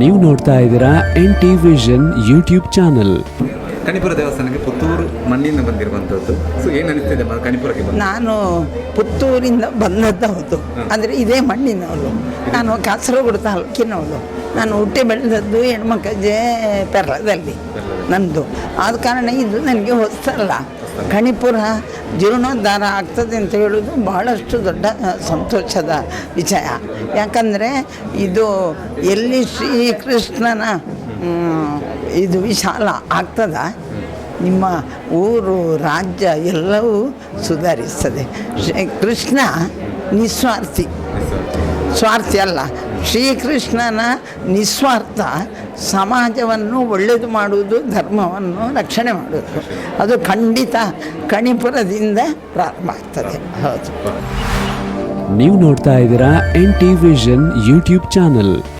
ನೀವು ನೋಡ್ತಾ ಇದ್ದೀರಾ N T vision YouTube channel. Kanipura ದೇವಸ್ಥಾನಕ್ಕೆ ಪುತ್ತೂರು ಮಣ್ಣಿಂದ ಬಂದಿರುವಂಥದ್ದು. ಸೊ ಏನು ಅನಿಸ್ತಿದೆ ಮ- ಕಣಿಪುರಕ್ಕೆ ಬಂದು? ನಾನು ಪುತ್ತೂರಿಂದ ಬಂದದ್ದು ಹೌದು ಅಂದರೆ ಇದೇ ಮಣ್ಣಿನವಳು ನಾನು ಕಾಸರಗೋಡು ತಾಲೂಕಿನವಳು ನಾನು ಹುಟ್ಟಿ ಬೆಳೆದದ್ದು ಹೆಣ್ಮಕ್ಕಜ್ಜೆ ಪೆರ್ಲದಲ್ಲಿ ನಂದು ಆದ ಕಾರಣ ಇದು ನನಗೆ ಹೊಸಲ್ಲ ಕಣಿಪುರ ಜೀರ್ಣೋದ್ಧಾರ ಆಗ್ತದೆ ಅಂತ ಹೇಳೋದು ಬಹಳಷ್ಟು ದೊಡ್ಡ ಸಂತೋಷದ ವಿಷಯ. ಯಾಕಂದರೆ ಇದು ಎಲ್ಲಿ ಶ್ರೀಕೃಷ್ಣನ ಇದು ವಿಶಾಲ ಆಗ್ತದ ನಿಮ್ಮ ಊರು ರಾಜ್ಯ ಎಲ್ಲವೂ ಸುಧಾರಿಸ್ತದೆ. ಶ್ರೀ ಕೃಷ್ಣ ನಿಸ್ವಾರ್ಥಿ. ಸ್ವಾರ್ಥಿ ಅಲ್ಲ ಶ್ರೀಕೃಷ್ಣನ ನಿಸ್ವಾರ್ಥ ಸಮಾಜವನ್ನು ಒಳ್ಳೆಯದು ಮಾಡುವುದು, ಧರ್ಮವನ್ನು ರಕ್ಷಣೆ ಮಾಡುವುದು. ಅದು ಖಂಡಿತ ಕಣಿಪುರದಿಂದ ಪ್ರಾರಂಭ ಆಗ್ತದೆ. ಹೌದು. ನೀವು ನೋಡ್ತಾ ಇದ್ದೀರಾ N T vision YouTube channel.